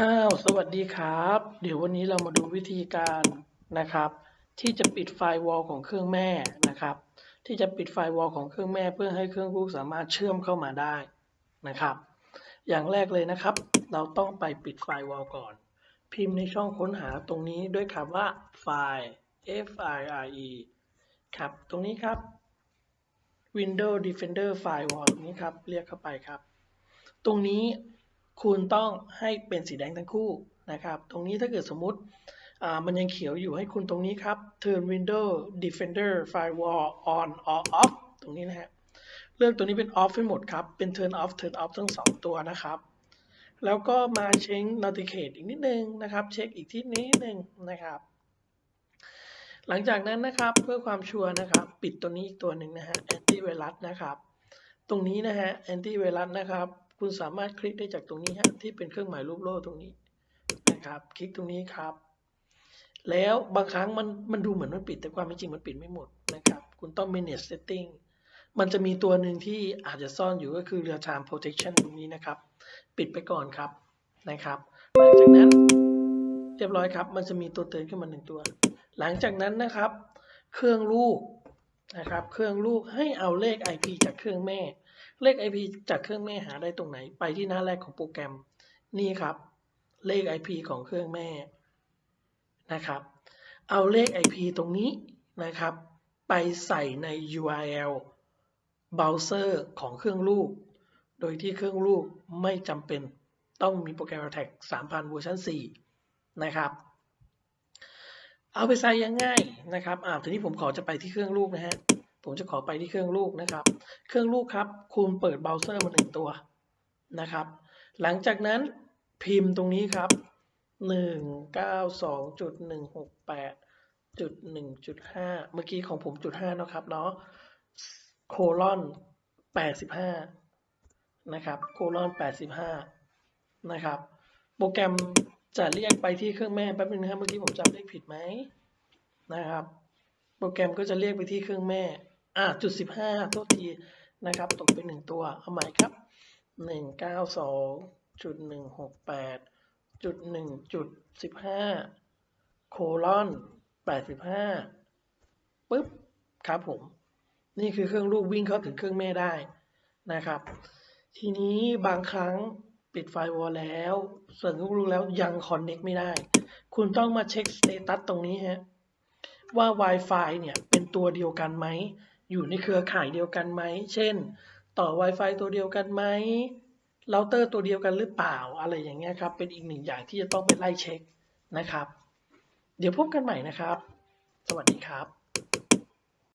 อ้าวสวัสดีครับ เดี๋ยววันนี้เรามาดูวิธีการนะครับ ที่จะปิดไฟวอลของเครื่องแม่นะครับ ที่จะปิดไฟวอลของเครื่องแม่เพื่อให้เครื่องลูกสามารถเชื่อมเข้ามาได้นะครับ อย่างแรกเลยนะครับ เราต้องไปปิดไฟวอลก่อน พิมพ์ในช่องค้นหาตรงนี้ด้วยคำว่าไฟล์ F I R E ครับ ตรงนี้ครับ Windows Defender Firewall นี้ครับ เรียกเข้าไปครับ ตรงนี้ คุณต้องให้เป็นสีแดงทั้งคู่นะครับ ตรงนี้ถ้าเกิดสมมติมันยังเขียวอยู่ให้คุณตรงนี้ครับ Turn window Defender Firewall on or off ตรงนี้นะฮะเลือกตัวนี้เป็น off ให้หมดครับ เป็น turn off turn off ทั้งสองตัวนะครับ แล้วก็มาเช็ค notificate อีกนิดนึงนะครับ เช็คอีกที่นิดนึงนะครับ หลังจากนั้นนะครับเพื่อความชัวร์นะครับ ปิดตัวนี้อีกตัวหนึ่งนะฮะ antivirus นะครับ ตรงนี้นะฮะ antivirus นะครับ คุณสามารถคลิกได้จากตรงนี้ฮะที่เป็นเครื่องหมายรูปโล่ตรงนี้นะครับ คลิกตรงนี้ครับ แล้วบางครั้งมันมันดูเหมือนมันปิดแต่ความจริงมันปิดไม่หมดนะครับ คุณต้อง manage setting มันจะมีตัวหนึ่งที่อาจจะซ่อนอยู่ก็คือ real time protection ตรงนี้นะครับ ปิดไปก่อนครับนะครับหลังจากนั้นเรียบร้อยครับ มันจะมีตัวเตือนขึ้นมาหนึ่งตัว หลังจากนั้นนะครับ เครื่องลูก นะครับ เครื่องลูกให้เอาเลข IP จากเครื่องแม่ เลข IP จากเครื่องแม่หาได้ตรงไหน ไปที่หน้าแรกของโปรแกรม นี่ครับ เลข IP ของเครื่องแม่นะครับ เอาเลข IP ตรงนี้นะครับ ไปใส่ใน URL browser ของเครื่องลูก โดยที่เครื่องลูกไม่จำเป็นต้องมีโปรแกรม Attack 3,000 เวอร์ชัน4นะครับ เอาไปใส่ยังง่ายนะครับอ่าทีนี้ผมขอจะไปที่เครื่องลูกนะฮะ ผมจะขอไปที่เครื่องลูกนะครับ เครื่องลูกครับ คุณเปิดเบราว์เซอร์มาหนึ่งตัวนะครับ หลังจากนั้นพิมพ์ตรงนี้ครับหนึ่งเก้าสองจุดหนึ่งหกแปดจุดหนึ่งจุดห้าเมื่อกี้ของผมจุดห้านะครับเนาะ โคลอนแปดสิบห้านะครับ โคลอนแปดสิบห้านะครับ โปรแกรม จะเรียกไปที่เครื่องแม่แป๊บนึงนะครับเมื่อกี้ผมจำเลขผิดไหมนะครับ โปรแกรมก็จะเรียกไปที่เครื่องแม่อ่าจุดสิบห้าโทษทีนะครับ ตกไปหนึ่งตัวเอาใหม่ครับหนึ่งเก้าสองจุดหนึ่งหกแปดจุดหนึ่งจุดสิบห้าโคลอนแปดสิบห้าปึ๊บครับผม นี่คือเครื่องลูกวิ่งเข้าถึงเครื่องแม่ได้นะครับ ทีนี้บางครั้ง ปิดไฟวอลแล้วส่วนเครื่องลูกแล้วยังคอนเน็กไม่ได้ คุณต้องมาเช็คสเตตัสตรงนี้ฮะว่า Wi-Fi เนี่ยเป็นตัวเดียวกันไหม อยู่ในเครือข่ายเดียวกันไหม เช่น ต่อ Wi-Fi ตัวเดียวกันไหมเราเตอร์ตัวเดียวกันหรือเปล่าอะไรอย่างเงี้ยครับ เป็นอีกหนึ่งอย่างที่จะต้องไปไล่เช็คนะครับ เดี๋ยวพบกันใหม่นะครับ สวัสดีครับ